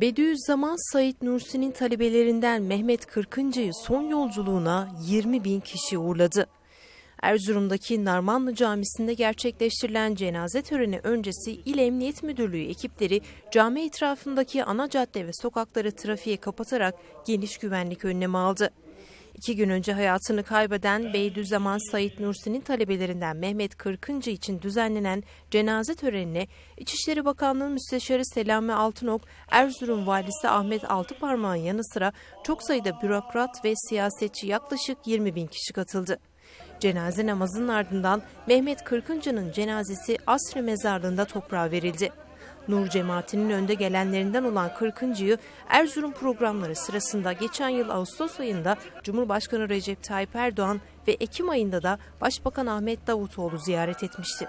Bediüzzaman Said Nursi'nin talebelerinden Mehmet Kırkıncı'yı son yolculuğuna 20 bin kişi uğurladı. Erzurum'daki Narmanlı Camisi'nde gerçekleştirilen cenaze töreni öncesi İl Emniyet Müdürlüğü ekipleri cami etrafındaki ana cadde ve sokakları trafiğe kapatarak geniş güvenlik önlemi aldı. İki gün önce hayatını kaybeden Beyüzzaman Said Nursi'nin talebelerinden Mehmet Kırkıncı için düzenlenen cenaze törenine İçişleri Bakanlığı Müsteşarı Selami Altınok, Erzurum Valisi Ahmet Altıparmak'ın yanı sıra çok sayıda bürokrat ve siyasetçi yaklaşık 20 bin kişi katıldı. Cenaze namazının ardından Mehmet Kırkıncı'nın cenazesi Asri Mezarlığı'nda toprağa verildi. Nur cemaatinin önde gelenlerinden olan Kırkıncı'yı Erzurum programları sırasında geçen yıl Ağustos ayında Cumhurbaşkanı Recep Tayyip Erdoğan ve Ekim ayında da Başbakan Ahmet Davutoğlu ziyaret etmişti.